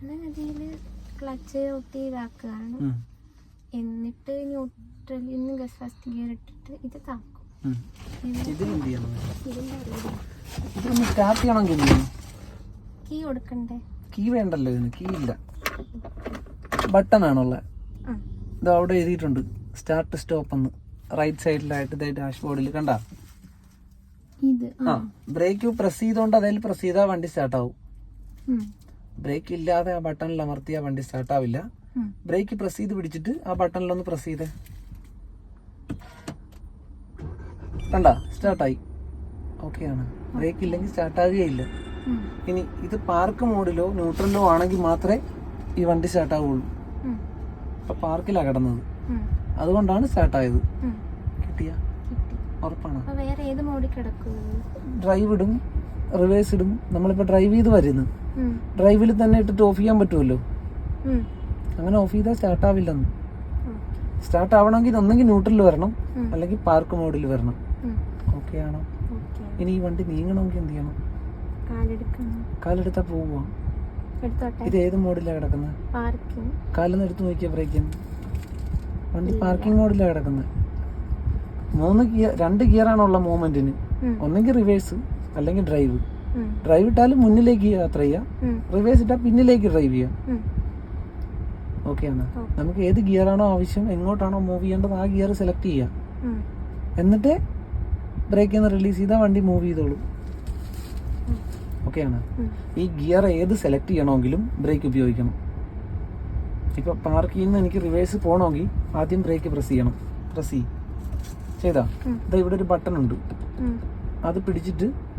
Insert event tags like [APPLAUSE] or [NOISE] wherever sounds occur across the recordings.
സാധാരണഗതിയിൽ ക്ലച്ച് ഔട്ടി ഇതാക്കുകയാണ് എന്നിട്ട് ന്യൂട്രലിൽ നിന്ന് ഗസ് ഫസ്റ്റ് ഗിയർ ഇട്ടിട്ട് ഇത് താക്കും. സ്റ്റാർട്ട് ചെയ്യണമെങ്കിൽ കീ കൊടുക്കണ്ടേ? കീ വേണ്ടല്ലോ ഇതിന്. കീ ഇല്ല. ബട്ടൺ ആണുള്ള ഇത് അവിടെ എഴുതിയിട്ടുണ്ട്. സ്റ്റാർട്ട് സ്റ്റോപ്പ് എന്ന്. റൈറ്റ് സൈഡിലായിട്ട് ഇതായി ഡാഷ്ബോർഡിൽ കണ്ട? ആ. ബ്രേക്ക് പ്രസ് ചെയ്തോണ്ട് അതിൽ പ്രസ് ചെയ്താൽ വണ്ടി സ്റ്റാർട്ട് ആവും. ബ്രേക്ക് ഇല്ലാതെ ആ ബട്ടണിൽ അമർത്തിയ വണ്ടി സ്റ്റാർട്ട് ആവില്ല. ബ്രേക്ക് പ്രസ് ചെയ്ത് പിടിച്ചിട്ട് ആ ബട്ടണിലൊന്ന് പ്രസ് ചെയ്തേ. കണ്ട? സ്റ്റാർട്ടായി ആണ്. ബ്രേക്ക് ഇല്ലെങ്കിൽ സ്റ്റാർട്ട് ആകുകയില്ല ഇനി ഇത് പാർക്ക് മോഡിലോ ന്യൂട്രലിലോ ആണെങ്കിൽ മാത്രമേ ഈ വണ്ടി സ്റ്റാർട്ട് ആവുള്ളൂ. ഇപ്പൊ പാർക്കിലാണ് കിടന്നത്. അതുകൊണ്ടാണ് സ്റ്റാർട്ട് ആയത്. ഉം. കിട്ടിയ? കിട്ടി. ഉറപ്പാണ്. ഡ്രൈവ് ഇടും റിവേഴ്സ് ഇടും. നമ്മളിപ്പോ ഡ്രൈവ് ചെയ്ത് വരുന്നു. ഡ്രൈവിൽ തന്നെ ഇട്ടിട്ട് ഓഫ് ചെയ്യാൻ പറ്റുമല്ലോ? അങ്ങനെ ഓഫ് ചെയ്താൽ സ്റ്റാർട്ട് ആവില്ലെന്ന്. സ്റ്റാർട്ട് ആവണമെങ്കിൽ ഒന്നെങ്കിൽ ന്യൂട്രലിൽ വരണം. അല്ലെങ്കിൽ പാർക്ക് മോഡിൽ വരണം. ഓക്കെ ആണോ? ഇനി ഈ വണ്ടി നീങ്ങണമെങ്കിൽ എന്ത് ചെയ്യണം? കാലെടുത്താ പോവാ പോവുക ഇത് ഏത് മോഡിലാണ് കിടക്കുന്നത്? കാലൊന്ന് എടുത്ത് നോക്കിയാ ബ്രേക്ക് വണ്ടി പാർക്കിംഗ് മോഡിലാണ് കിടക്കുന്നത്. മൂന്ന് ഗിയർ രണ്ട് ഗിയറാണുള്ള മൂവ്മെന്റിന്. ഒന്നെങ്കിൽ റിവേഴ്സ് അല്ലെങ്കിൽ ഡ്രൈവ്. ഡ്രൈവ് ഇട്ടാലും മുന്നിലേക്ക് യാത്ര ചെയ്യാം. റിവേഴ്സ് ഇട്ടാൽ പിന്നിലേക്ക് ഡ്രൈവ് ചെയ്യാം. ഓക്കെ ഓക്കെയാണ് നമുക്ക് ഏത് ഗിയറാണോ ആവശ്യം എങ്ങോട്ടാണോ മൂവ് ചെയ്യേണ്ടത് ആ ഗിയർ സെലക്ട് ചെയ്യാം. എന്നിട്ട് ബ്രേക്കിൽ നിന്ന് റിലീസ് ചെയ്താൽ വണ്ടി മൂവ് ചെയ്തോളൂ. ഓക്കെയാണ്. ഈ ഗിയർ ഏത് സെലക്ട് ചെയ്യണമെങ്കിലും ബ്രേക്ക് ഉപയോഗിക്കണം. ഇപ്പൊ പാർക്കിൽ നിന്ന് എനിക്ക് റിവേഴ്സ് പോകണമെങ്കിൽ ആദ്യം ബ്രേക്ക് പ്രസ് ചെയ്യണം. പ്രസ് ചെയ്യും. ചെയ്താ? ഇതാ ഇവിടെ ഒരു ബട്ടൺ ഉണ്ട്. അത് പിടിച്ചിട്ട്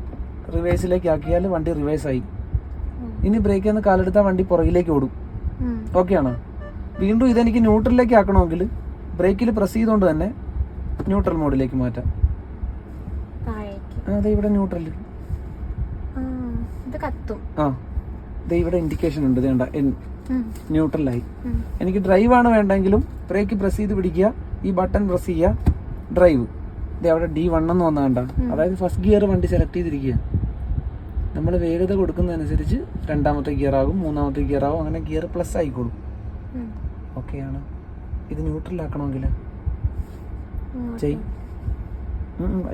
റിവേഴ്സിലേക്ക് ആക്കിയാൽ വണ്ടി റിവേഴ്സ് ആയി. ഇനി ബ്രേക്ക് നിന്ന് കാലെടുത്താൽ വണ്ടി പുറകിലേക്ക് ഓടും. ഓക്കെയാണോ വീണ്ടും ഇതെനിക്ക് ന്യൂട്രലിലേക്ക് ആക്കണമെങ്കിൽ ബ്രേക്കിൽ പ്രസ് ചെയ്തുകൊണ്ട് തന്നെ ന്യൂട്രൽ മോഡിലേക്ക് മാറ്റാം. അതെ ഇവിടെ ന്യൂട്രൽ ആ ദേ ഇവിടെ ഇൻഡിക്കേഷൻ ഉണ്ട്. വേണ്ട. ന്യൂട്രലായി. എനിക്ക് ഡ്രൈവ് ആണ് വേണ്ടെങ്കിലും ബ്രേക്ക് പ്രസ് ചെയ്ത് പിടിക്കുക ഈ ബട്ടൺ പ്രസ് ചെയ്യുക ഡ്രൈവ് ഇത് അവിടെ ഡി വൺ എന്ന് വന്നാണ്ട അതായത് ഫസ്റ്റ് ഗിയർ വണ്ടി സെലക്ട് ചെയ്തിരിക്കുക നമ്മൾ വേഗത കൊടുക്കുന്നതനുസരിച്ച് രണ്ടാമത്തെ ഗിയർ ആകും മൂന്നാമത്തെ ഗിയർ ആകും അങ്ങനെ ഗിയർ പ്ലസ് ആയിക്കോളും ഓക്കെ ആണ് ഇത് ന്യൂട്രൽ ആക്കണമെങ്കിൽ ചെയ്.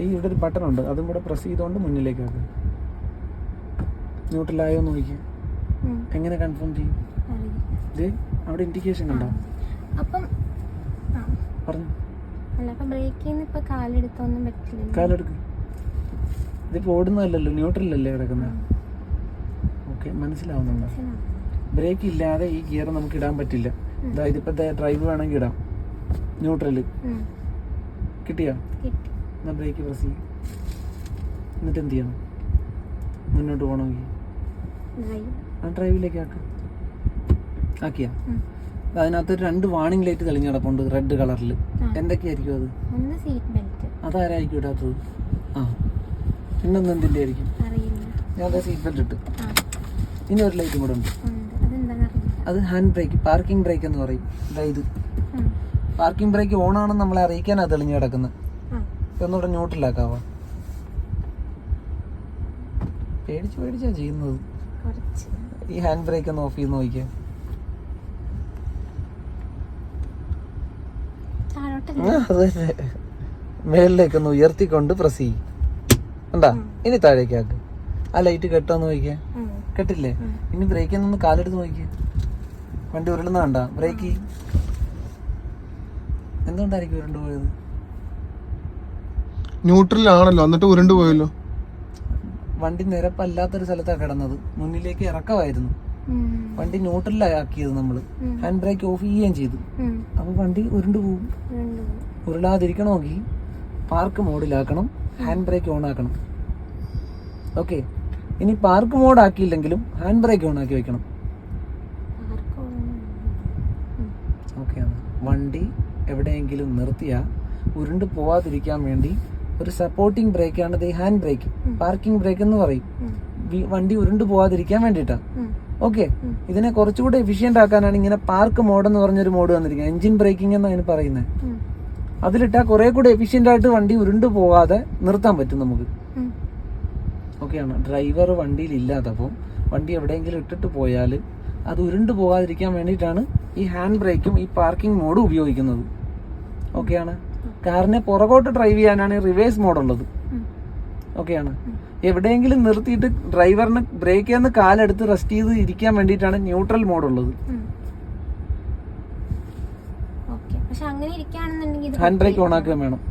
ഈ ഇവിടെ ഒരു ബട്ടൺ ഉണ്ട്. അതും കൂടെ പ്രസ് ചെയ്തുകൊണ്ട് മുന്നിലേക്ക് ആക്കും ന്യൂട്രലായോ നോക്കിയാൽ എങ്ങനെ കൺഫേം ചെയ്യും. ഇത് അവിടെ ഇൻഡിക്കേഷൻ ഉണ്ടോ അപ്പം പറഞ്ഞു. അല്ല അപ്പൊ ബ്രേക്കിൽ നിന്ന് ഇപ്പൊ കാലെടുത്തൊന്നും പറ്റില്ല കാലെടുക്ക്. ഇതിപ്പോ ഓടുന്നതല്ലല്ലോ ന്യൂട്രലല്ലേ കിടക്കുന്നത് ഓക്കെ മനസ്സിലാവുന്നുണ്ടോ ബ്രേക്ക് ഇല്ലാതെ ഈ ഗിയർ നമുക്ക് ഇടാൻ പറ്റില്ല. അതായത് ഇപ്പൊ ഡ്രൈവ് വേണമെങ്കിൽ ഇടാം. ന്യൂട്രൽ കിട്ടിയോ? കിട്ടി. എന്നാ ബ്രേക്ക് പ്രസ് ചെയ്യും. എന്നിട്ട് എന്ത് ചെയ്യണം? മുന്നോട്ട് പോകണമെങ്കിൽ. ആ ഡ്രൈവിലേക്ക് ആക്ക. ആക്കിയാ? അതിനകത്ത് രണ്ട് വാണിംഗ് ലൈറ്റ് തെളിഞ്ഞ് കിടപ്പുണ്ട് റെഡ് കളറിൽ. എന്തൊക്കെയായിരിക്കും അത്? അതാരായിരിക്കും ഇടാത്തത്? ആ. പിന്നൊന്നും എന്തിന്റെ ആയിരിക്കും ഞാൻ അതേ സീറ്റ് ബെൽറ്റ് ഇട്ട് ഇനി ഒരു ലൈറ്റും കൂടെ ഉണ്ട്. അത് ഹാൻഡ് ബ്രേക്ക് പാർക്കിംഗ് ബ്രേക്ക് എന്ന് പറയും. ഇതാ ഇത്. പാർക്കിംഗ് ബ്രേക്ക് ഓൺ ആണെന്ന് നമ്മളെ അറിയിക്കാൻ അത് തെളിഞ്ഞു കിടക്കുന്നത് ഒന്നുകൂടെ ന്യൂട്രലാക്കാവോ പേടിച്ച് പേടിച്ചാ ചെയ്യുന്നത്. ഈ ഹാൻഡ് ബ്രേക്ക് ഒന്ന് ഓഫ് ചെയ്ത് നോക്കിയാ താഴോട്ടല്ല? മേളിലേക്കൊന്ന് ഉയർത്തിക്കൊണ്ട് പ്രസ് ചെയ്യും. കണ്ടാ? ഇനി താഴേക്ക് ആക്ക്. ആ ലൈറ്റ് കെട്ടോന്ന് നോക്കിയേ. കെട്ടില്ലേ? ഇനി ബ്രേക്കിൽ നിന്ന് കാലെടുത്ത് നോക്കിയേ. വണ്ടി ഉരുളുന്ന കണ്ട? ബ്രേക്ക് എന്തുകൊണ്ടായിരിക്കും ഉരുണ്ടു പോയത്? ന്യൂട്രലാണല്ലോ എന്നിട്ട് ഉരുണ്ടു പോയല്ലോ. വണ്ടി നിരപ്പല്ലാത്തൊരു സ്ഥലത്താണ് കിടന്നത്. മുന്നിലേക്ക് ഇറക്കമായിരുന്നു. വണ്ടി ന്യൂട്രലാക്കിയത് നമ്മൾ. ഹാൻഡ് ബ്രേക്ക് ഓഫ് ചെയ്യുകയും ചെയ്തു. അപ്പൊ വണ്ടി ഉരുണ്ടു പോകും ഉരുളാതിരിക്കണമെങ്കിൽ പാർക്ക് മോഡിലാക്കണം ഹാൻഡ് ബ്രേക്ക് ഓൺ ആക്കണം. ഓക്കെ ഇനി പാർക്ക് മോഡ് ആക്കിയില്ലെങ്കിലും ഹാൻഡ് ബ്രേക്ക് ഓൺ ആക്കി വെക്കണം. ഓക്കെ. ഓക്കെയാണ് വണ്ടി എവിടെയെങ്കിലും നിർത്തിയാൽ ഉരുണ്ട് പോവാതിരിക്കാൻ വേണ്ടി ഒരു supporting ബ്രേക്കാണ് the hand brake parking brake എന്ന് പറയും. വണ്ടി ഉരുണ്ട് പോവാതിരിക്കാൻ വേണ്ടിയിട്ടാണ്. ഓക്കെ ഇതിനെ കുറച്ചുകൂടെ എഫിഷ്യന്റ് ആക്കാനാണ് ഇങ്ങനെ പാർക്ക് മോഡ് എന്ന് പറഞ്ഞൊരു മോഡ് വന്നിരിക്കുന്നത്. എഞ്ചിൻ ബ്രേക്കിംഗ് എന്നാണ് അതിന് പറയുന്നത്. അതിലിട്ടാൽ കുറെ കൂടെ എഫിഷ്യന്റ് ആയിട്ട് വണ്ടി ഉരുണ്ടു പോവാതെ നിർത്താൻ പറ്റും നമുക്ക്. ഓക്കെയാണ്. ഡ്രൈവർ വണ്ടിയിൽ ഇല്ലാത്തപ്പോൾ വണ്ടി എവിടെയെങ്കിലും ഇട്ടിട്ട് പോയാൽ അത് ഉരുണ്ടു പോകാതിരിക്കാൻ വേണ്ടിയിട്ടാണ് ഈ ഹാൻഡ് ബ്രേക്കും ഈ പാർക്കിംഗ് മോഡും ഉപയോഗിക്കുന്നത്. ഓക്കെയാണ്. കാറിനെ പുറകോട്ട് ഡ്രൈവ് ചെയ്യാനാണ് ഈ റിവേഴ്സ് മോഡുള്ളത്. ഓക്കെയാണ്. എവിടെയെങ്കിലും നിർത്തിയിട്ട് ഡ്രൈവറിന് ബ്രേക്ക് നിന്ന് കാലെടുത്ത് റെസ്റ്റ് ചെയ്ത് ഇരിക്കാൻ വേണ്ടിയിട്ടാണ് ന്യൂട്രൽ മോഡ് ഉള്ളത്. ഉം. ഓക്കെ പക്ഷെ അങ്ങനെ ഇരിക്കുകയാണെന്നുണ്ടെങ്കിൽ ഹാൻഡ് ബ്രേക്ക് ഓൺ ആക്കുകയും വേണം.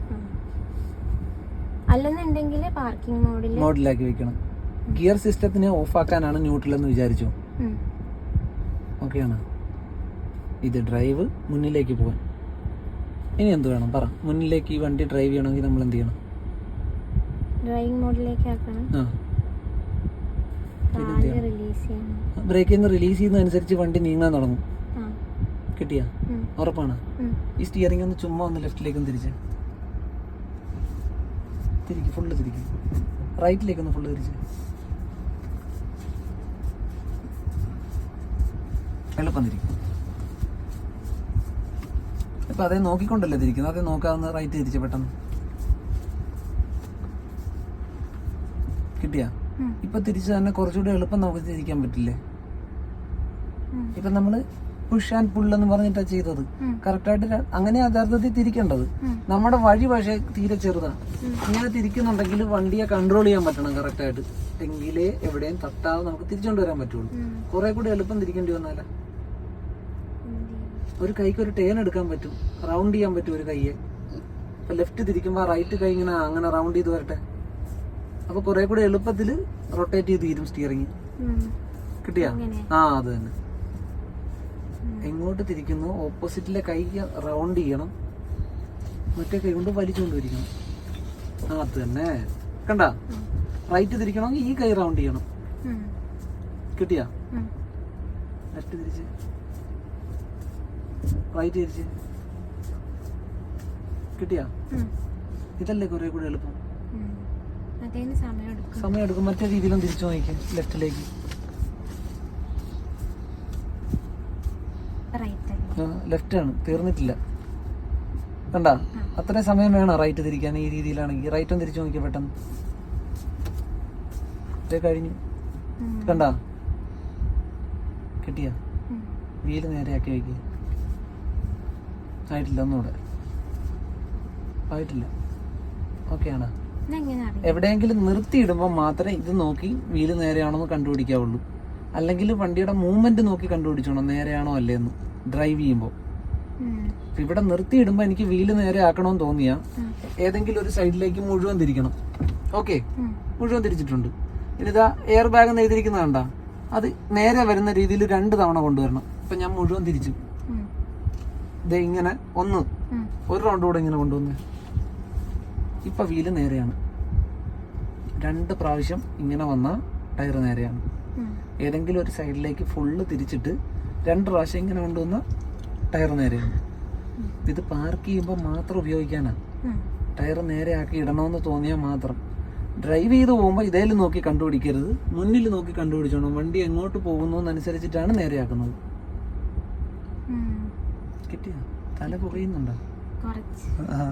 അല്ലെന്നുണ്ടെങ്കിൽ പാർക്കിംഗ് മോഡിൽ മോഡിലാക്കി വെക്കണം. ഗിയർ സിസ്റ്റത്തിനെ ഓഫ് ആക്കാനാണ് ന്യൂട്രൽ എന്ന് വിചാരിച്ചു? ഓക്കെയാണ് ഇത് ഡ്രൈവ് മുന്നിലേക്ക് പോകാൻ ഇനി എന്ത് വേണം? പറ. മുന്നിലേക്ക് ഈ വണ്ടി ഡ്രൈവ് ചെയ്യണമെങ്കിൽ നമ്മൾ എന്ത് ചെയ്യണം? ഡ്രൈവിംഗ് മോഡിലേക്ക് ആക്കണം. ആ. ബ്രേക്കിൽ നിന്ന് റിലീസ് ചെയ്യുന്നതനുസരിച്ച് വണ്ടി നീങ്ങാൻ തുടങ്ങും. കിട്ടിയാ. ഉറപ്പാണ്. ഈ സ്റ്റിയറിംഗ് ഒന്ന് ചുമ്മാ ഒന്ന് ലെഫ്റ്റിലേക്ക് ഒന്ന് തിരിച്ച്. തിരിക്കും ഫുള്ള് തിരിക്കും. റൈറ്റിലേക്ക് ഒന്ന് ഫുള്ള് തിരിച്ച്. എളുപ്പം തിരിക്കും. ഇപ്പൊ അതേ നോക്കിക്കൊണ്ടല്ലേ തിരിക്കുന്നത്? അതേ നോക്കാവുന്ന റൈറ്റ് തിരിച്ച് പെട്ടെന്ന്. കിട്ടിയാ. ഇപ്പൊ തിരിച്ച് തന്നെ കുറച്ചുകൂടി എളുപ്പം നമുക്ക് തിരിക്കാൻ പറ്റില്ലേ. ഇപ്പൊ നമ്മൾ പുഷ് ആൻഡ് പുൾ എന്ന് പറഞ്ഞിട്ടാ ചെയ്തത്. കറക്റ്റായിട്ട് അങ്ങനെ യഥാർത്ഥത്തിൽ തിരിക്കേണ്ടത്. നമ്മുടെ വഴി പക്ഷേ തീരെ ചെറുതാണ്. ഇങ്ങനെ തിരിക്കുന്നുണ്ടെങ്കിൽ വണ്ടിയെ കൺട്രോൾ ചെയ്യാൻ പറ്റണം കറക്റ്റായിട്ട് എങ്കിലേ എവിടെയും തട്ടാതെ നമുക്ക് തിരിച്ചുകൊണ്ട് വരാൻ പറ്റുള്ളൂ. കുറെ കൂടി എളുപ്പം തിരിക്കേണ്ടി വന്നാല? ഒരു കൈക്ക് ഒരു ടേൺ എടുക്കാൻ പറ്റും. റൗണ്ട് ചെയ്യാൻ പറ്റും ഒരു കൈയെ. ഇപ്പൊ ലെഫ്റ്റ് തിരിക്കുമ്പോ റൈറ്റ് കൈ ഇങ്ങനെ അങ്ങനെ റൗണ്ട് ചെയ്ത് വരട്ടെ. അപ്പൊ കുറെ കൂടി എളുപ്പത്തിൽ റൊട്ടേറ്റ് ചെയ്ത് തീരും സ്റ്റിയറിങ്. കിട്ടിയാ? ആ അത് തന്നെ. എങ്ങോട്ട് തിരിക്കുന്നു? ഓപ്പോസിറ്റിലെ കൈ റൗണ്ട് ചെയ്യണം. മറ്റേ കൈ കൊണ്ട് വലിച്ചുകൊണ്ടിരിക്കണം. ആ അത് തന്നെ. കണ്ട? റൈറ്റ് തിരിക്കണമെങ്കിൽ ഈ കൈ റൗണ്ട് ചെയ്യണം. കിട്ടിയാ? ലെഫ്റ്റ് തിരിച്ച്. റൈറ്റ് തിരിച്ച്. കിട്ടിയാ. ഇതല്ലേ കുറെ കൂടി എളുപ്പം. സമയം എടുക്കും. മറ്റേ രീതിയിലും തിരിച്ചു നോക്കി ലെഫ്റ്റിലേക്ക് റൈറ്റ് അല്ലേ ലെഫ്റ്റ് ആണ്. തീർന്നിട്ടില്ല. കണ്ട? അത്രയും സമയം വേണം റൈറ്റ് തിരിക്കാൻ ഈ രീതിയിലാണെങ്കിൽ? റൈറ്റും തിരിച്ചു നോക്കിയ പെട്ടെന്ന്. കഴിഞ്ഞു. കണ്ട? കിട്ടിയ. വീൽ നേരെയാക്കി വയ്ക്കുക ആയിട്ടില്ല ഒന്നുകൂടെ. ആയിട്ടില്ല. ഓക്കെയാണ് എവിടെയെങ്കിലും നിർത്തിയിടുമ്പോൾ മാത്രമേ ഇത് നോക്കി വീൽ നേരെയാണോന്ന് കണ്ടുപിടിക്കാവുള്ളൂ. അല്ലെങ്കിൽ വണ്ടിയുടെ മൂവ്മെന്റ് നോക്കി കണ്ടുപിടിച്ചോണം. നേരെയാണോ അല്ലേന്ന് ഡ്രൈവ് ചെയ്യുമ്പോൾ ഇവിടെ നിർത്തിയിടുമ്പോൾ എനിക്ക് വീൽ നേരെ ആക്കണമെന്ന് തോന്നിയാ. ഏതെങ്കിലും ഒരു സൈഡിലേക്ക് മുഴുവൻ തിരിക്കണം. ഓക്കെ. മുഴുവൻ തിരിച്ചിട്ടുണ്ട്. ഇനിതാ എയർ ബാഗ് എന്ന് എഴുതിയിരിക്കുന്ന കണ്ട. അത് നേരെ വരുന്ന രീതിയിൽ രണ്ട് തവണ കൊണ്ടുവരണം. ഇപ്പൊ ഞാൻ മുഴുവൻ തിരിച്ചു. ദേ ഇങ്ങനെ ഒന്ന്. ഒരു റൗണ്ട് കൂടെ ഇങ്ങനെ കൊണ്ടുവന്ന്. ഇപ്പൊ വീൽ നേരെയാണ്. രണ്ട് പ്രാവശ്യം ഇങ്ങനെ വന്ന ടയർ നേരെയാണ്. ഏതെങ്കിലും ഒരു സൈഡിലേക്ക് ഫുള്ള് തിരിച്ചിട്ട് രണ്ട് പ്രാവശ്യം ഇങ്ങനെ കൊണ്ടുവന്ന ടയർ നേരെയാണ് ഇത് പാർക്ക് ചെയ്യുമ്പോൾ മാത്രം ഉപയോഗിക്കാനാണ് ടയർ നേരെയാക്കി ആക്കി ഇടണമെന്ന് തോന്നിയാൽ മാത്രം. ഡ്രൈവ് ചെയ്ത് പോകുമ്പോൾ ഇതേൽ നോക്കി കണ്ടുപിടിക്കരുത്. മുന്നിൽ നോക്കി കണ്ടുപിടിച്ചോണം. വണ്ടി എങ്ങോട്ട് പോകുന്നു അനുസരിച്ചിട്ടാണ് നേരെയാക്കുന്നത് കിട്ടിയോ? തല പുകയുന്നുണ്ടോ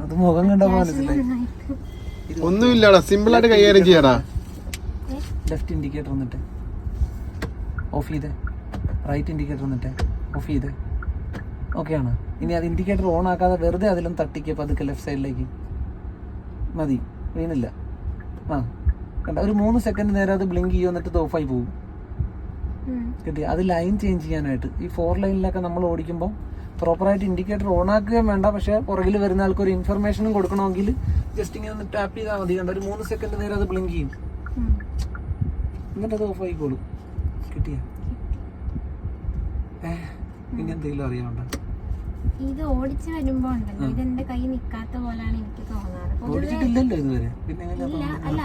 അത് മുഖം മനസ്സിലായി. നന്നായിട്ട്. ഒന്നുമില്ലടാ. സിമ്പിൾ ആയിട്ട് കൈകാര്യം ചെയ്യടാ? ലെഫ്റ്റ് ഇൻഡിക്കേറ്റർ വന്നിട്ട്. ഓഫ് ചെയ്തേ. റൈറ്റ് ഇൻഡിക്കേറ്റർ വന്നിട്ട് ഓഫ് ചെയ്തേ. ഓക്കെ ആണ്. ഇനി അത് ഇൻഡിക്കേറ്റർ ഓൺ ആക്കാതെ വെറുതെ അതിലും തട്ടിക്കുക പതുക്കെ ലെഫ്റ്റ് സൈഡിലേക്ക് മതി. വീണില്ല. ആ. കണ്ട? ഒരു മൂന്ന് സെക്കൻഡ് നേരം അത് ബ്ലിങ്ക് ചെയ്യും എന്നിട്ട് ഓഫായി പോകും. കിട്ടി അത് ലൈൻ ചേഞ്ച് ചെയ്യാനായിട്ട്. ഈ ഫോർ ലൈനിലൊക്കെ നമ്മൾ ഓടിക്കുമ്പോൾ പ്രോപ്പറായിട്ട് ഇൻഡിക്കേറ്റർ ഓൺ ആക്കുകയും വേണ്ട. പക്ഷേ പുറകിൽ വരുന്ന ആൾക്കൊരു ഒരു ഇൻഫർമേഷനും കൊടുക്കണമെങ്കിൽ ജസ്റ്റ് ഇങ്ങനെ ഒന്ന് ടാപ്പ് ചെയ്താൽ മതി. കണ്ട? ഒരു മൂന്ന് സെക്കൻഡ് നേരം അത് ബ്ലിങ്ക് ചെയ്യും. എന്നിട്ട് അത് ഓഫ് ആയിക്കോളും. കിട്ടിയ? ഇനി എന്തെങ്കിലും അറിയാണ്ട ഇത് ഓടിച്ചു വരുമ്പോ ഉണ്ടല്ലോ. ഇത് എന്റെ കൈ നിക്കാത്ത പോലാണ് എനിക്ക് തോന്നാറ്. ഓടിച്ചിട്ടില്ലല്ലോ ഇതുവരെ. ഇല്ല അല്ല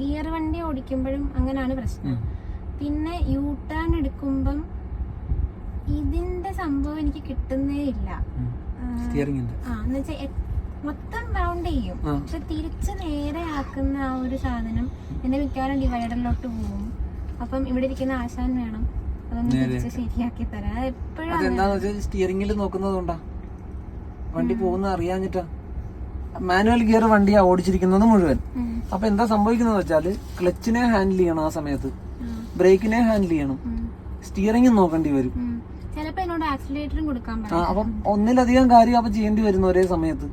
ഗിയർ വണ്ടി ഓടിക്കുമ്പോഴും അങ്ങനെയാണ് പ്രശ്നം. പിന്നെ യൂ ടേൺ എടുക്കുമ്പം ഇതിന്റെ സംഭവം എനിക്ക് കിട്ടുന്നേ ഇല്ല. ആ, സ്റ്റിയറിംഗിന്റെ ആ എന്നുവെച്ചാ മൊത്തം റൗണ്ട് ചെയ്യും. പക്ഷെ തിരിച്ച് നേരെ ആക്കുന്ന ആ ഒരു സാധനം എന്റെ മിക്കവാറും ഡിവൈഡറിലോട്ട് പോകും അപ്പം ഇവിടെ ഇരിക്കുന്ന ആശാൻ വേണം. ശരിയാക്കി തരാം. അത് എപ്പോഴും അതെന്താന്ന് വെച്ചാൽ സ്റ്റിയറിംഗിൽ നോക്കുന്നതുകൊണ്ടാ. വണ്ടി പോകുന്ന അറിയാഞ്ഞിട്ടാ. മാനുവൽ ഗിയർ വണ്ടിയാ ഓടിച്ചിരിക്കുന്നത് മുഴുവൻ. അപ്പൊ എന്താ സംഭവിക്കുന്നത് വെച്ചാൽ ക്ലച്ചിനെ ഹാൻഡിൽ ചെയ്യണം ആ സമയത്ത്. ബ്രേക്കിനെ ഹാൻഡിൽ ചെയ്യണം. സ്റ്റിയറിംഗ് നോക്കേണ്ടി വരും. പറയാം ഒന്നിലധികം കാര്യം അപ്പൊ ചെയ്യേണ്ടി വരുന്നു ഒരേ സമയത്ത്.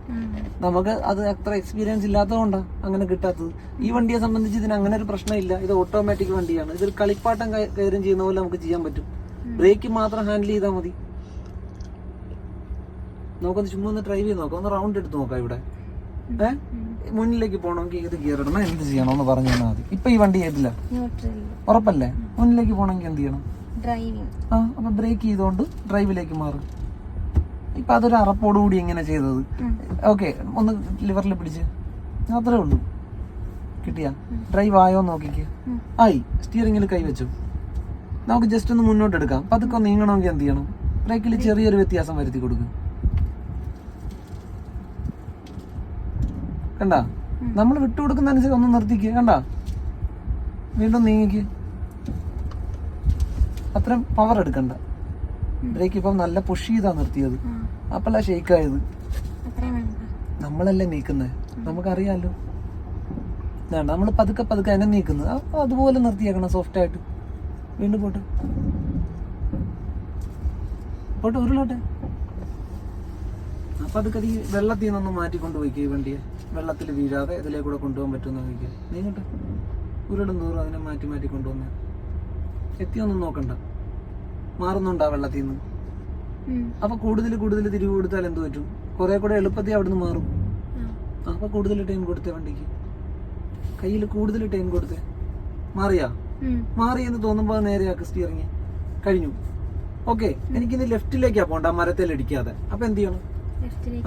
നമുക്ക് അത് അത്ര എക്സ്പീരിയൻസ് ഇല്ലാത്തതുകൊണ്ടാണ് അങ്ങനെ കിട്ടാത്തത്. ഈ വണ്ടിയെ സംബന്ധിച്ച് ഇതിന് അങ്ങനെ ഒരു പ്രശ്നമില്ല. ഇത് ഓട്ടോമാറ്റിക് വണ്ടിയാണ്. ഇതൊരു കളിപ്പാട്ടം കയറും ചെയ്യുന്ന പോലെ നമുക്ക് ചെയ്യാൻ പറ്റും. ബ്രേക്ക് മാത്രം ഹാൻഡിൽ ചെയ്താൽ മതി. നമുക്കൊന്ന് ചുമ്മാ ഒന്ന് ഡ്രൈവ് ചെയ്ത് നോക്കാം. ഒന്ന് റൗണ്ട് എടുത്ത് നോക്കാം ഇവിടെ. ഏ? മുന്നിലേക്ക് പോകണമെങ്കിൽ ഏത് ഗിയർ ഇടണം. എന്ത് ചെയ്യണം എന്ന് പറഞ്ഞു തന്നാൽ മതി. ഇപ്പൊ ഈ വണ്ടി ഏതില്ല ഉറപ്പല്ലേ? മുന്നിലേക്ക് പോകണമെങ്കിൽ എന്ത് ചെയ്യണം? ഡ്രൈവിംഗ് ആ അപ്പൊ ബ്രേക്ക് ചെയ്തുകൊണ്ട് ഡ്രൈവിലേക്ക് മാറും. ഇപ്പൊ അതൊരു അറപ്പോട് കൂടി ഇങ്ങനെ ചെയ്തത്? ഓക്കെ ഒന്ന് ലിവറിൽ പിടിച്ച്. അത്രേ ഉള്ളൂ. കിട്ടിയ? ഡ്രൈവ് ആയോ നോക്കിക്ക്. ആയി. സ്റ്റിയറിംഗിൽ കൈവച്ചു നമുക്ക് ജസ്റ്റ് ഒന്ന് മുന്നോട്ട് എടുക്കാം. പതുക്കെ അതൊക്കെ നീങ്ങണമെങ്കിൽ എന്ത് ചെയ്യണം? ബ്രേക്കിൽ ചെറിയൊരു വ്യത്യാസം വരുത്തി കൊടുക്കും. കണ്ട? നമ്മൾ വിട്ടുകൊടുക്കുന്ന അനുസരിച്ച് ഒന്ന് നിർത്തിക്ക്. കണ്ട? വീണ്ടും നീങ്ങിക്ക്. അത്രയും പവർ എടുക്കണ്ട. ബ്രേക്ക് ഇപ്പം നല്ല പുഷ് ചെയ്താ നിർത്തിയത്. അപ്പല്ല ഷെയ്ക്ക് ആയത് അത്രയും വേണ്ട. നമ്മളല്ലേ നീക്കുന്നത് നമുക്കറിയാലോ. വേണ്ട നമ്മൾ പതുക്കെ പതുക്കെ അതിനെ നീക്കുന്നത് അപ്പൊ അതുപോലെ നിർത്തിയേക്കണം സോഫ്റ്റ് ആയിട്ട് വീണ്ടും പോട്ടെ. പോട്ടെ ഉരുളോട്ടെ. അപ്പൊ അത് കടി വെള്ളത്തിൽ നിന്നൊന്ന് മാറ്റി കൊണ്ടുപോയിക്കുക ഈ വണ്ടിയെ. വെള്ളത്തിൽ വീഴാതെ ഇതിലേ കൂടെ കൊണ്ടുപോകാൻ പറ്റുമെന്ന് നോക്കിയാൽ നീങ്ങട്ടെ ഉരുളും തോറും അതിനെ മാറ്റി മാറ്റി കൊണ്ടുവന്ന്. എത്തിയൊന്നും നോക്കണ്ട. മാറുന്നുണ്ടാ വെള്ളത്തിൽ നിന്ന്. അപ്പൊ കൂടുതൽ കൂടുതൽ തിരിവ് കൊടുത്താൽ എന്ത് പറ്റും? കുറെ കൂടെ എളുപ്പത്തിൽ അവിടുന്ന് മാറും. അപ്പൊ കൂടുതൽ ടൈം കൊടുത്തേ വണ്ടിക്ക്. കയ്യിൽ കൂടുതൽ ടൈം കൊടുത്തേ. മാറിയാ. മാറി എന്ന് തോന്നുമ്പോ നേരെയാക്ക് സ്റ്റിയറിങ് കഴിഞ്ഞു. ഓക്കെ എനിക്കിന്ന് ലെഫ്റ്റിലേക്കാ പോണ്ട മരത്തിൽ ഇടിക്കാതെ അപ്പൊ എന്ത് ചെയ്യണം?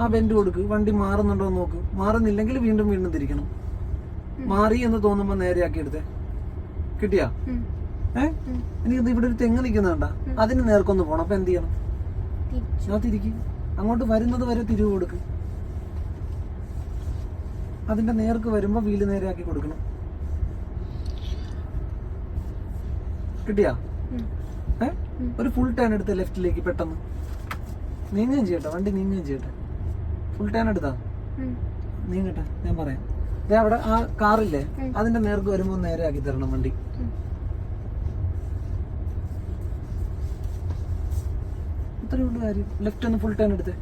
ആ ബെൻഡ് കൊടുക്ക്. വണ്ടി മാറുന്നുണ്ടോ നോക്ക്. മാറുന്നില്ലെങ്കിൽ വീണ്ടും വീണ്ടും തിരിക്കണം. മാറി എന്ന് തോന്നുമ്പോ നേരെയാക്കി എടുത്തേ. കിട്ടിയാ. ഏ? എനിക്ക് ഇവിടെ ഒരു തെങ്ങ് നിൽക്കുന്നുണ്ടാ. അതിന് നേർക്കൊന്ന് പോണം. അപ്പൊ എന്ത് ചെയ്യണം? തിരിക്ക്. അങ്ങോട്ട് വരുന്നത് വരെ തിരിവ് കൊടുക്ക്. അതിന്റെ നേർക്ക് വരുമ്പോ വീൽ നേരെയാക്കി കൊടുക്കണം. കിട്ടിയാ? ഏ? ഒരു ഫുൾ ടേൺ എടുത്ത് ലെഫ്റ്റിലേക്ക് പെട്ടെന്ന്. നീങ്ങുകയും ചെയ്യട്ടെ വണ്ടി നീങ്ങുകയും ചെയ്യട്ടെ. ഫുൾ ടേൺ എടുത്താ. നീങ്ങട്ടെ ഞാൻ പറയാം. അവിടെ ആ കാറില്ലേ അതിന്റെ നേർക്ക് വരുമ്പോ നേരെ ആക്കി തരണം വണ്ടി. ഇത്രയേ ഉള്ളൂ കാര്യം. ലെഫ്റ്റ് ഒന്ന് ഫുൾ ടേൺ എടുത്തേ.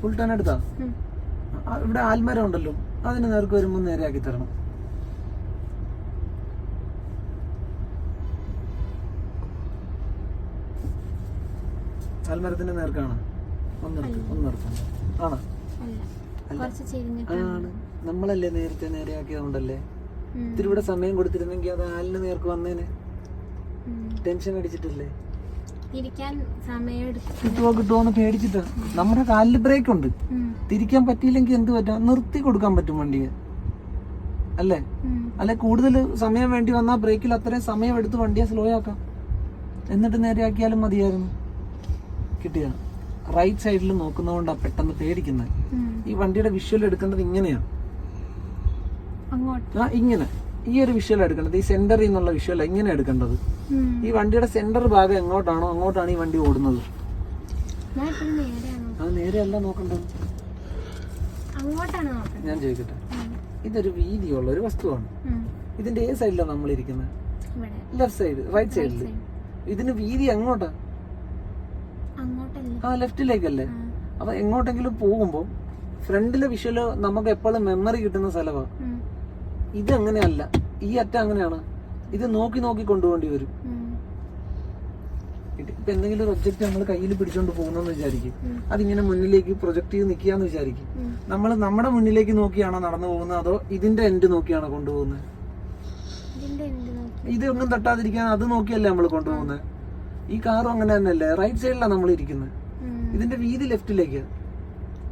ഫുൾ ടേൺ എടുത്താ? ഇവിടെ ആൽമരം ഉണ്ടല്ലോ. അതിന് നേർക്ക് വരുമ്പോൾ നേരെയാക്കി തരണം. ആൽമരത്തിന്റെ നേർക്കാണ്. ഒന്നിടത്ത് ഒന്നിടത്ത് ആണോ? നമ്മളല്ലേ നേരത്തെ നേരെയാക്കിയതുകൊണ്ടല്ലേ? ആക്കിയതുകൊണ്ടല്ലേ ഇത്തിരി ഇവിടെ സമയം കൊടുത്തിരുന്നെങ്കിൽ അത് ആലിന് നേർക്ക് വന്നേനെ. ടെൻഷൻ അടിച്ചിട്ടില്ലേ? കിട്ടുവോ എന്ന് പേടിച്ചിട്ടാ. നമ്മുടെ കാലിൽ ബ്രേക്ക് ഉണ്ട്. തിരിക്കാൻ പറ്റിയില്ലെങ്കിൽ എന്ത് പറ്റും? നിർത്തി കൊടുക്കാൻ പറ്റും വണ്ടിയെ. അല്ലേ. അല്ലെ കൂടുതൽ സമയം വേണ്ടി വന്നാൽ ബ്രേക്കിൽ അത്രയും സമയം എടുത്ത് വണ്ടിയെ സ്ലോ ആക്കാം. എന്നിട്ട് നേരെ ആക്കിയാലും മതിയായിരുന്നു. കിട്ടിയ. റൈറ്റ് സൈഡിൽ നോക്കുന്നതുകൊണ്ടാണ് പെട്ടെന്ന് പേടിക്കുന്നത് ഈ വണ്ടിയുടെ വിഷ്വൽ എടുക്കേണ്ടത് ഇങ്ങനെയാണ് ആ ഇങ്ങനെ. ഈ ഒരു വിഷ്വൽ എടുക്കേണ്ടത് ഈ സെന്ററിൽ നിന്നുള്ള വിഷ്വൽ ഇങ്ങനെ എടുക്കേണ്ടത്. ഈ വണ്ടിയുടെ സെന്റർ ഭാഗം എങ്ങോട്ടാണോ അങ്ങോട്ടാണ് ഈ വണ്ടി ഓടുന്നത്. അത് നേരെയല്ല നോക്കേണ്ടത് ഞാൻ ചോദിക്കട്ടെ. ഇതൊരു വീതിയുള്ള ഒരു വസ്തുവാണ്. ഇതിന്റെ ഏത് സൈഡിലാണ് നമ്മൾ ഇരിക്കുന്നത് ലെഫ്റ്റ് സൈഡ് റൈറ്റ് സൈഡിൽ side. ഇതിന് വീതി എങ്ങോട്ടാ ആ ലെഫ്റ്റിലേക്കല്ലേ. അപ്പൊ എങ്ങോട്ടെങ്കിലും പോകുമ്പോൾ ഫ്രണ്ടിലെ വിഷ്വൽ നമുക്ക് എപ്പോഴും മെമ്മറി കിട്ടുന്ന സ്ഥലമാണ്. ഇത് അങ്ങനെയല്ല ഈ അറ്റം അങ്ങനെയാണ്. ഇത് നോക്കി നോക്കി കൊണ്ടുപോകേണ്ടി വരും. ഇപ്പൊ എന്തെങ്കിലും ഒരു ഒബ്ജക്റ്റ് നമ്മൾ കയ്യിൽ പിടിച്ചോണ്ട് പോകുന്നെന്ന് വിചാരിക്കും. അതിങ്ങനെ മുന്നിലേക്ക് പ്രൊജക്ട് ചെയ്ത് നിൽക്കുകയെന്ന് വിചാരിക്കും. നമ്മൾ നമ്മുടെ മുന്നിലേക്ക് നോക്കിയാണോ നടന്നു പോകുന്നത്? അതോ ഇതിന്റെ എൻഡ് നോക്കിയാണോ കൊണ്ടുപോകുന്നത്? ഇത് ഒന്നും തട്ടാതിരിക്കാൻ അത് നോക്കിയല്ലേ നമ്മൾ കൊണ്ടുപോകുന്നത്? ഈ കാറും അങ്ങനെ തന്നെയല്ലേ? റൈറ്റ് സൈഡിലാണ് നമ്മൾ ഇരിക്കുന്നത്. ഇതിന്റെ വീതി ലെഫ്റ്റിലേക്ക്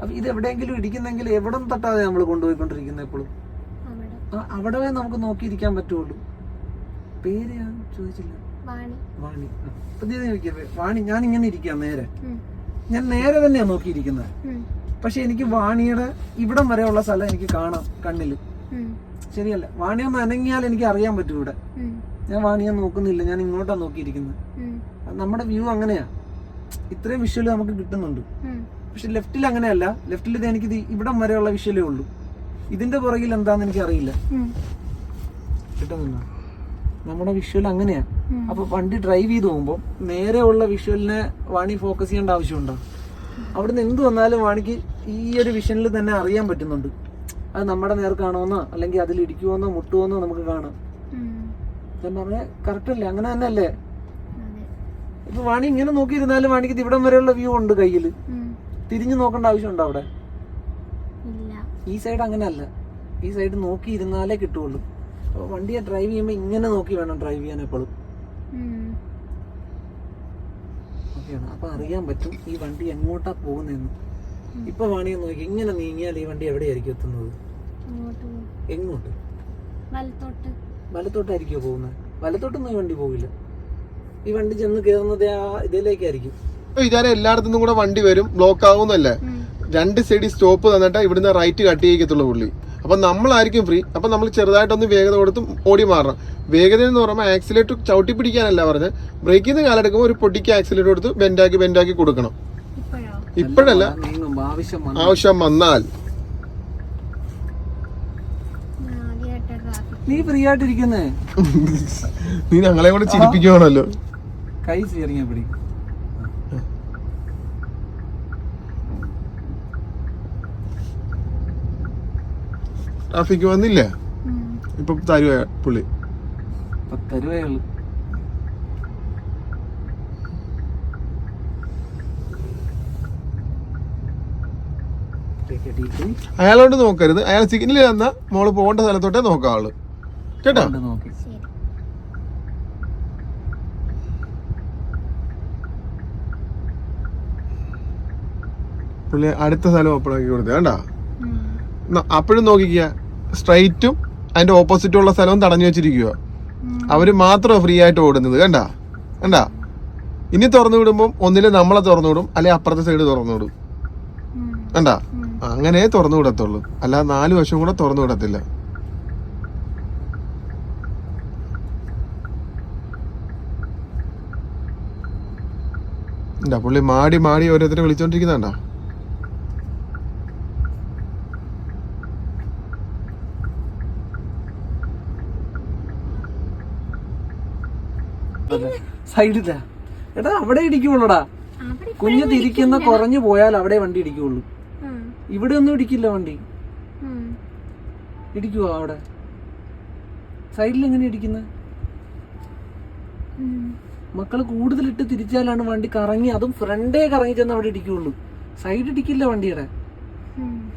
അപ്പൊ ഇത് എവിടെയെങ്കിലും ഇടിക്കുന്നെങ്കിൽ എവിടെ തട്ടാതെ നമ്മൾ കൊണ്ടുപോയിക്കൊണ്ടിരിക്കുന്നത് എപ്പോഴും? അവിടെ. നമുക്ക് നോക്കിയിരിക്കാൻ പറ്റുള്ളൂ. പേര് ഞാൻ ചോദിച്ചില്ല? വാണി. വാണി. അപ്പൊ ഞാൻ ഇങ്ങനെ ഇരിക്കാം നേരെ. ഞാൻ നേരെ തന്നെയാണ് നോക്കിയിരിക്കുന്നത്. പക്ഷെ എനിക്ക് വാണിയുടെ ഇവിടം വരെയുള്ള സ്ഥലം എനിക്ക് കാണാം കണ്ണിൽ. ശരിയല്ല. വാണി ഒന്ന് അനങ്ങിയാൽ എനിക്ക് അറിയാൻ പറ്റും ഇവിടെ. ഞാൻ വാണിയെ നോക്കുന്നില്ല ഞാൻ ഇങ്ങോട്ടാ നോക്കിയിരിക്കുന്നത്. നമ്മുടെ വ്യൂ അങ്ങനെയാ. ഇത്രയും വിഷ്വൽ നമുക്ക് കിട്ടുന്നുണ്ട്. പക്ഷെ ലെഫ്റ്റിൽ അങ്ങനെയല്ല. ലെഫ്റ്റിൽ ഇത് എനിക്ക് ഇവിടം വരെയുള്ള വിഷ്വലേ ഉള്ളൂ. ഇതിന്റെ പുറകിൽ എന്താന്ന് എനിക്ക് അറിയില്ല. കിട്ടുന്നുണ്ടോ? നമ്മുടെ വിഷ്വൽ അങ്ങനെയാ. അപ്പൊ വണ്ടി ഡ്രൈവ് ചെയ്ത് പോകുമ്പോൾ നേരെ ഉള്ള വിഷ്വലിനെ വാണി ഫോക്കസ് ചെയ്യേണ്ട ആവശ്യമുണ്ടോ? അവിടുന്ന് എന്ത് വന്നാലും വാണിക്ക് ഈ ഒരു വിഷനിൽ തന്നെ അറിയാൻ പറ്റുന്നുണ്ട്. അത് നമ്മുടെ നേർക്കാണോന്നോ അല്ലെങ്കിൽ അതിൽ ഇടിക്കുമോന്നോ മുട്ടുമോന്നോ നമുക്ക് കാണാം. ഞാൻ പറഞ്ഞ കറക്റ്റ് അല്ലേ? അങ്ങനെ തന്നെ അല്ലേ? ഇപ്പൊ വാണി ഇങ്ങനെ നോക്കിയിരുന്നാലും വാണിക്ക് ഇവിടം വരെയുള്ള വ്യൂ ഉണ്ട് കയ്യിൽ തിരിഞ്ഞു നോക്കേണ്ട ആവശ്യമുണ്ടോ അവിടെ? ഈ സൈഡ് അങ്ങനെയല്ല ഈ സൈഡ് നോക്കിയിരുന്നാലേ കിട്ടുള്ളൂ വണ്ടിയെ ഡ്രൈവ് ചെയ്യുമ്പോൾ ഇങ്ങനെ നോക്കി വേണം ഡ്രൈവ് ചെയ്യാൻ എപ്പോഴും. ഓക്കെയാണ്. അപ്പൊ അറിയാൻ പറ്റും ഈ വണ്ടി എങ്ങോട്ടാ പോകുന്നതെന്ന്. ഇപ്പൊ വാണിയെ നോക്കി. ഇങ്ങനെ നീങ്ങിയാൽ ഈ വണ്ടി എവിടെയായിരിക്കും എത്തുന്നത്? എങ്ങോട്ട്? വലത്തോട്ട്. വലത്തോട്ടായിരിക്കോ പോകുന്നത്? വലത്തോട്ടൊന്നും ഈ വണ്ടി പോകില്ല. ഈ വണ്ടി ചെന്ന് കയറുന്നത് ആ ഇതിലേക്കായിരിക്കും. വിചാരം എല്ലായിടത്തുനിന്നും കൂടെ വണ്ടി വരും? ബ്ലോക്ക് ആവുന്നല്ലേ രണ്ട് സൈഡിൽ സ്റ്റോപ്പ് തന്നിട്ട് ഇവിടുന്ന് റൈറ്റ് കട്ട് ചെയ്യിക്കത്തുള്ളൂ പുള്ളി. അപ്പൊ നമ്മളായിരിക്കും ഫ്രീ അപ്പൊ നമ്മൾ ചെറുതായിട്ടൊന്ന് വേഗത കൊടുത്ത് ഓടി മാറണം. വേഗത എന്ന് പറയുമ്പോൾ ആക്സിലേറ്റർ ചവിട്ടി പിടിക്കാനല്ല പറഞ്ഞത് ബ്രേക്കിൽ നിന്ന് കാലെടുക്കുമ്പോൾ ഒരു പൊട്ടിക്ക് ആക്സിലേറ്റർ കൊടുത്ത് ബെൻഡാക്കി ബെൻഡാക്കി കൊടുക്കണം. ഇപ്പോഴോ? ഇപ്പോഴല്ല. ആവശ്യം വന്നു ആവശ്യം വന്നാൽ. നീ ഫ്രീ ആയിട്ടിരിക്കുന്നേ. [LAUGHS] നീ ഞങ്ങളെ കൂടെ ചിരിപ്പിക്കുവാണല്ലോ. കൈ ചേറിയ പിടി. ട്രാഫിക് വന്നില്ലേ? ഇപ്പൊ തരുവ പുള്ളി? അയാളോട് നോക്കരുത്. അയാൾ സിഗ്നൽ തന്ന മോൾ പോകേണ്ട സ്ഥലത്തോട്ടേ നോക്കാവുള്ളൂ കേട്ടോ? നോക്കി. ശരി പുള്ളി അടുത്ത സ്ഥലം ഓപ്പൺ ആക്കി കൊടുത്തേ. വേണ്ട അപ്പോഴും നോക്കിക്കുക സ്ട്രൈറ്റും അതിന്റെ ഓപ്പോസിറ്റും ഉള്ള സ്ഥലവും തടഞ്ഞു വെച്ചിരിക്കുക. അവർ മാത്രമാണ് ഫ്രീ ആയിട്ട് ഓടുന്നത് കണ്ട? കണ്ട? ഇനി തുറന്നു വിടുമ്പോൾ ഒന്നിൽ നമ്മളെ തുറന്നു വിടും അല്ലെ അപ്പുറത്തെ സൈഡ് തുറന്നു വിടും. കണ്ട? അങ്ങനെ തുറന്നു വിടത്തുള്ളൂ. അല്ലാതെ നാല് വശവും കൂടെ തുറന്നു വിടത്തില്ല. പുള്ളി മാടി മാടി ഓരോരുത്തരെ വിളിച്ചോണ്ടിരിക്കുന്നുണ്ടോ? സൈഡില്ല എടാ അവിടെ ഇടിക്കുള്ളൂടാ അവിടെ കുഞ്ഞ് തിരിക്കുന്ന കുറഞ്ഞു പോയാൽ അവിടെ വണ്ടി ഇടിക്കുള്ളൂ. ഇവിടെ ഒന്നും ഇടിക്കില്ല വണ്ടി. ഇടിക്കുവോ അവിടെ? സൈഡിൽ എങ്ങനെ ഇടിക്കുന്നത് മക്കൾ മക്കൾ കൂടുതലിട്ട് തിരിച്ചാലാണ് വണ്ടി കറങ്ങി അതും ഫ്രണ്ടേ കറങ്ങി ചെന്ന് അവിടെ ഇടിക്കുള്ളൂ സൈഡ് ഇടിക്കില്ല വണ്ടിയുടെ.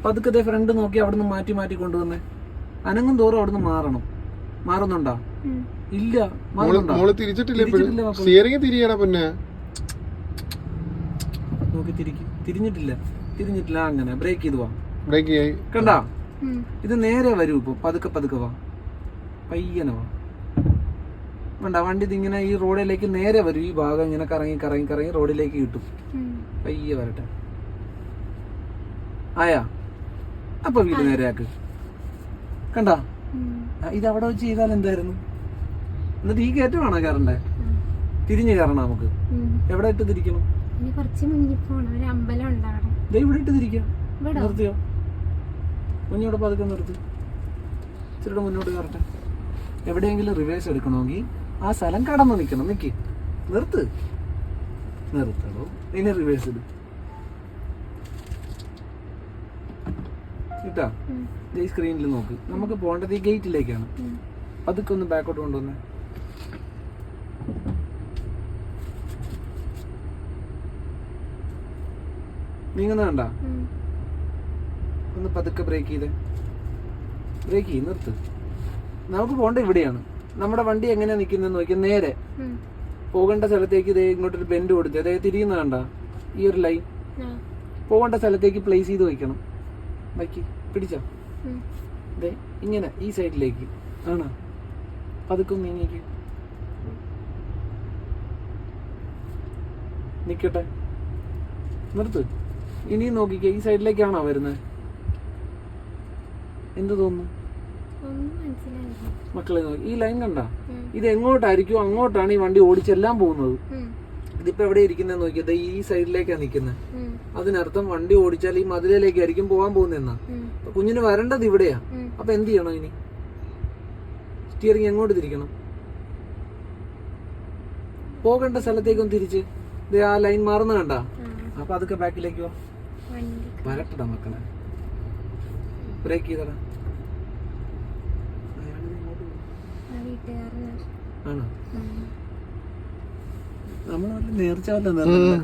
പതുക്കത്തെ ഫ്രണ്ട് നോക്കി അവിടുന്ന് മാറ്റി മാറ്റി കൊണ്ടുവന്നേ. അനങ്ങും തോറും അവിടുന്ന് മാറണം. മാറുന്നുണ്ടോ. ഇല്ല. മോൾ തിരിച്ചിട്ടില്ല സ്റ്റിയറിംഗ് തിരിയണ പിന്നെ. നോക്കി തിരിക്കും. തിരിഞ്ഞിട്ടില്ല. തിരിഞ്ഞിട്ടില്ല അങ്ങനെ. ബ്രേക്ക് ചെയ്തു വാ. ബ്രേക്ക് ആയി കണ്ടാ? ഇത് നേരെ വരൂ ഇപ്പൊ. പതുക്കെ പതുക്കെ വാ. പയ്യനെ വാ. വേണ്ട വണ്ടി ഇതിങ്ങനെ ഈ റോഡിലേക്ക് നേരെ വരും. ഈ ഭാഗം ഇങ്ങനെ കറങ്ങി കറങ്ങി കറങ്ങി റോഡിലേക്ക് കിട്ടും. പയ്യെ വരട്ടെ. ആയാ? അപ്പൊ വീട് നേരെയാക്ക്. കണ്ടാ. ഇത് അവിടെ വെച്ച് ചെയ്താൽ എന്തായിരുന്നു? എന്നിട്ട് ഈ കയറ്റമാണോ കയറണ്ടേ കയറണ്ടെ തിരിഞ്ഞു കയറണം നമുക്ക്? എവിടെ ഇട്ട് തിരിക്കണം? ഇവിടെ ഇട്ട് തിരിക്കാം. നിർത്തിയോ? കുഞ്ഞോടെ പതുക്കെ നിർത്തി. ഇച്ചിരി മുന്നോട്ട് കയറട്ടെ. എവിടെയെങ്കിലും റിവേഴ്സ് എടുക്കണമെങ്കിൽ ആ സ്ഥലം കടന്നു നിൽക്കണം. നിക്ക്. നിർത്ത്. നിർത്തണോ? ഇനി റിവേഴ്സ് ഇട്. കിട്ടാ ഈ സ്ക്രീനിൽ നോക്ക്. നമുക്ക് പോകേണ്ടത് ഈ ഗേറ്റിലേക്കാണ് അതൊക്കെ ഒന്ന് ബാക്കോട്ട് കൊണ്ടുവന്നേ. നീങ്ങുന്ന കണ്ട? ഒന്ന് പതുക്കെ ബ്രേക്ക് ചെയ്തേ. ബ്രേക്ക് ചെയ്ത് നിർത്ത്. നമുക്ക് പോകേണ്ട ഇവിടെയാണ്. നമ്മുടെ വണ്ടി എങ്ങനെയാ നിൽക്കുന്നതെന്ന് നോക്കിയാൽ നേരെ. പോകേണ്ട സ്ഥലത്തേക്ക് ഇതേ ഇങ്ങോട്ടൊരു ബെൻഡ് കൊടുത്ത്. അതേ തിരിയുന്ന കണ്ട? ഈ ഒരു ലൈൻ. പോകേണ്ട സ്ഥലത്തേക്ക് പ്ലേസ് ചെയ്ത് വയ്ക്കണം ബാക്കി പിടിച്ചോ. ദേ ഇങ്ങനെ ഈ സൈഡിലേക്ക് ആണോ? പതുക്കും നീങ്ങിക്ക് നിക്കട്ടെ. നിർത്ത്. ഇനിയും നോക്കിക്കേ ഈ സൈഡിലേക്കാണോ വരുന്നത്? എന്ത് തോന്നുന്നു? മക്കളെ നോക്കി. ഈ ലൈൻ കണ്ട? ഇത് എങ്ങോട്ടായിരിക്കും? അങ്ങോട്ടാണ് ഈ വണ്ടി ഓടിച്ചെല്ലാം പോകുന്നത്. ഇതിപ്പോ എവിടെ ഇരിക്കുന്നത് നോക്കിയത് ഈ സൈഡിലേക്കാണ് നിൽക്കുന്നത് അതിനർത്ഥം വണ്ടി ഓടിച്ചാൽ ഈ മതിലേക്കായിരിക്കും പോകാൻ പോകുന്നതെന്നാ. കുഞ്ഞിന് വരേണ്ടത് ഇവിടെയാ. അപ്പൊ എന്ത് ചെയ്യണം ഇനി? സ്റ്റിയറിംഗ് എങ്ങോട്ട് തിരിക്കണം? പോകേണ്ട സ്ഥലത്തേക്കും തിരിച്ച്. ആ ലൈൻ മാറുന്ന കണ്ട? അപ്പൊ അതൊക്കെ ബാക്കിലേക്ക് വാ. വണ്ടി വരട്ടടാ മക്കളെ ബ്രേക്ക് ചെയ്തടാ. ആണോ? നമ്മൾ വല്ല നേർച്ച വല്ല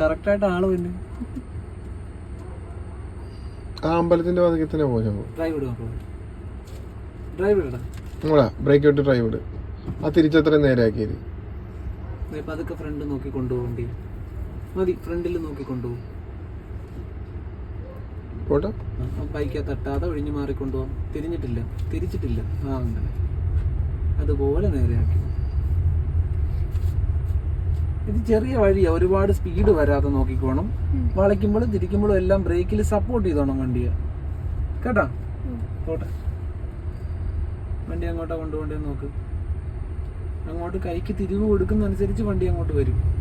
കറക്റ്റ് ആയിട്ട് ആൾ പിന്നെ. ആ അമ്പലത്തിന്റെ പതുക്കെ തന്നെ പോയാൽ ഡ്രൈവ് ഇടുക ഡ്രൈവ് ഇടടാ. നമ്മളാ ബ്രേക്ക് ഇട്ട് ഡ്രൈവ് ഇട്. ആ തിരിച്ചത്രയും നേരെയാക്കിയത്. ദേ പതുക്കെ ഫ്രണ്ട് നോക്കി കൊണ്ടുപോകണ്ടി മതി ഫ്രണ്ടിൽ നോക്കി കൊണ്ടുപോകും. പോട്ടെ. ബൈക്കെ തട്ടാതെ ഒഴിഞ്ഞു മാറിക്കൊണ്ടുപോകാം. തിരിഞ്ഞിട്ടില്ല. തിരിച്ചിട്ടില്ല. ആ അങ്ങനെ. അതുപോലെ നേരെയാക്കി. ഇത് ചെറിയ വഴിയാ. ഒരുപാട് സ്പീഡ് വരാതെ നോക്കിക്കോണം. വളയ്ക്കുമ്പോഴും തിരിക്കുമ്പോഴും എല്ലാം ബ്രേക്കിൽ സപ്പോർട്ട് ചെയ്തോണം വണ്ടിയെ. കേട്ടാ? പോട്ടെ. വണ്ടി അങ്ങോട്ടാ കൊണ്ടുപോകണ്ടേ നോക്ക്. അങ്ങോട്ട് കൈക്ക് തിരിവ് കൊടുക്കുന്നതനുസരിച്ച് വണ്ടി അങ്ങോട്ട് വരും.